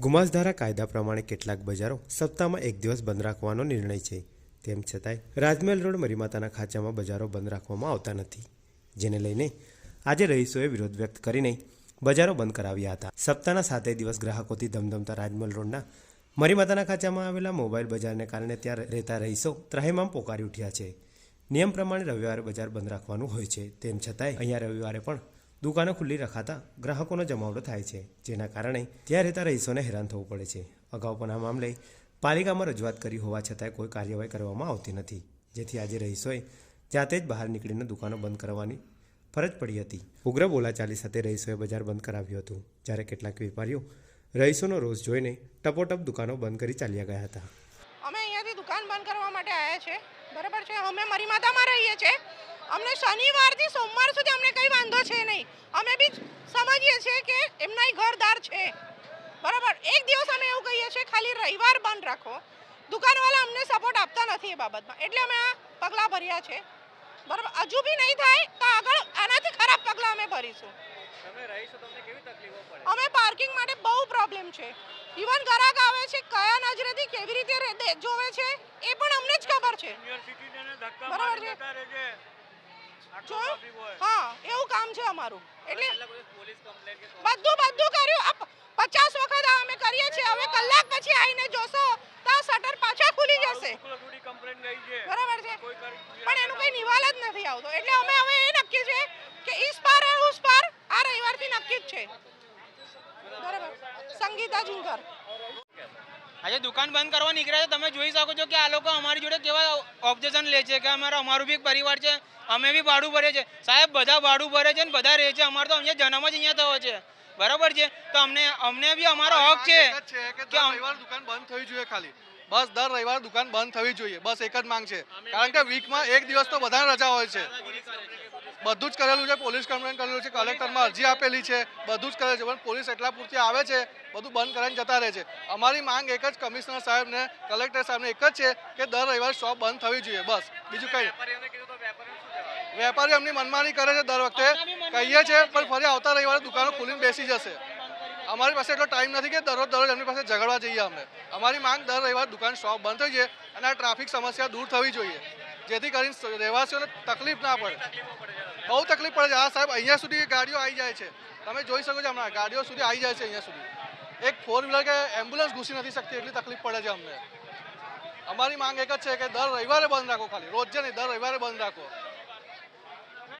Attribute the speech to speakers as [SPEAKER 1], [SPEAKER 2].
[SPEAKER 1] ગુમાસધારા કાયદા પ્રમાણે કેટલાક બજારો સપ્તાહમાં એક દિવસ બંધ રાખવાનો નિર્ણય છે. તેમ છતાંય રાજમહેલ રોડ મરીમાતાના ખાંચામાં બજારો બંધ રાખવામાં આવતા નથી. જેને લઈને આજે રહીશોએ વિરોધ વ્યક્ત કરીને બજારો બંધ કરાવ્યા હતા. સપ્તાહના સાતે દિવસ ગ્રાહકોથી ધમધમતા રાજમહેલ રોડના મરીમાતાના ખાંચામાં આવેલા મોબાઈલ બજારને કારણે ત્યાં રહેતા રહીશો ત્રાહિમામ પોકારી ઉઠ્યા છે. નિયમ પ્રમાણે રવિવારે બજાર બંધ રાખવાનું હોય છે. તેમ છતાંય અહીંયા રવિવારે પણ દુકાનો ખુલ્લી રખાતા ગ્રાહકોનો જમાવડો થાય છે, જેના કારણે ત્યાં રહેતા રહીશોને હેરાન થવું પડે છે. અગાઉ પણ આ મામલે પાલિકામાં રજૂઆત કરી હોવા છતાંય કોઈ કાર્યવાહી કરવામાં આવતી નથી. જેથી આજે રહીશોએ જાતે જ બહાર નીકળીને દુકાનો બંધ કરવાની ફરજ પડી હતી. ઉગ્ર બોલાચાલી સાથે રહીશોએ બજાર બંધ કરાવ્યું હતું, જ્યારે કેટલાક વેપારીઓ રહીશોનો રોષ જોઈને ટપોટપ દુકાનો બંધ કરી ચાલ્યા ગયા હતા.
[SPEAKER 2] અમે અહીંયાથી દુકાન બંધ કરવા માટે આવ્યા છે. બરાબર છે? અમે મરીમાતામાં રહીએ છીએ. અમને શનિવારથી સોમવાર સુધી અમને કંઈ વાંધો છે નહીં અમે બી છીએ કે એમના ઘરદાર છે. બરાબર? એક દિવસ અમે એવું કહીએ છીએ ખાલી રવિવાર બંધ રાખો. દુકાનવાળા અમને સપોર્ટ આપતા નથી એ બાબતમાં. એટલે અમે આ પગલાં ભર્યા છે. બરાબર? હજુ બી નહીં થાય તો આગળ આનાથી ખરાબ પગલાં અમે ભરીશું. અમે પાર્કિંગ માટે બહુ પ્રોબ્લેમ છે. ઇવન ગ્રાહક આવે છે કયા નજરેથી કેવી રીતે જોવે છે એ પણ અમને જ ખબર છે. બરાબર છે. હા એવું કામ છે અમારું. એટલે
[SPEAKER 3] પહેલા કોઈ પોલીસ કમ્પ્લેન્ટ કે
[SPEAKER 2] બધું બધું કર્યું આ પ- પચાસ વખત આ અમે કરીએ છીએ હવે કલાક પછી આવીને જોશો તો શટર પાછા ખુલી જશે. બરાબર છે? પણ એનું કઈ નિવાલ જ નથી આવતો. એટલે અમે હવે એ નક્કી છે કે ઈસ પાર ઉસ પાર આ રવિવારથી નક્કી જ છે. બરાબર? સંગીતા જિંકર
[SPEAKER 4] આજે દુકાન બંધ કરવા નીકળ્યા છે. તમે જોઈ શકો છો કે આ લોકો અમારી જોડે કેવા ઓબ્જેક્શન લે છે કે અમારા, અમારું બી પરિવાર છે. અમે બી ભાડું ભરે છે સાહેબ, બધા ભાડું ભરે છે ને બધા રહે છે. અમારો તો અહીંયા જન્મ જ અહીંયા થયો છે. બરાબર છે? તો અમને અમને બી અમારો હક છે
[SPEAKER 5] કે રવિવાર દુકાન બંધ થવી જોઈએ ખાલી. બસ દર રવિવાર દુકાન બંધ થવી જોઈએ. બસ એક જ માંગ છે. કારણ કે વીકમાં એક દિવસ તો બધાને રજા હોય છે. બધું જ કરેલું છે પોલીસ કમ્પ્લેન કરેલું છે કલેક્ટરમાં અરજી આપેલી છે બધું જ કરે છે પણ પોલીસ એટલા પૂરતી આવે છે બધું બંધ કરાવીને જતા રહે છે. અમારી માંગ એક જ કમિશનર સાહેબને કલેક્ટર સાહેબને એક જ છે કે દર રવિવારે શોપ બંધ થવી જોઈએ બસ. બીજું કંઈ વેપારી અમની મનમાની કરે છે દર વખતે. કહીએ છીએ પણ ફરી આવતા રવિવારે દુકાનો ખુલીને બેસી જશે. અમારી પાસે એટલો ટાઈમ નથી કે દરરોજ દરરોજ એમની પાસે ઝઘડવા જઈએ અમે. અમારી માંગ દર રવિવારે દુકાન શોપ બંધ થઈ જાય અને આ ટ્રાફિક સમસ્યા દૂર થવી જોઈએ. જેથી કરીને રહેવાસીઓને તકલીફ ના પડે. બહુ તકલીફ પડે છે. આ સાહેબ, અહીંયા સુધી ગાડીઓ આવી જાય છે. તમે જોઈ શકો છો હમણાં, ગાડીઓ સુધી આવી જાય છે અહીંયા સુધી. એક ફોર વ્હીલર કે એમ્બ્યુલન્સ ઘૂસી નથી શકતી, એટલી તકલીફ પડે છે અમને. અમારી માંગ એક જ છે કે દર રવિવારે બંધ રાખો ખાલી. રોજ નહીં, દર રવિવારે બંધ રાખો.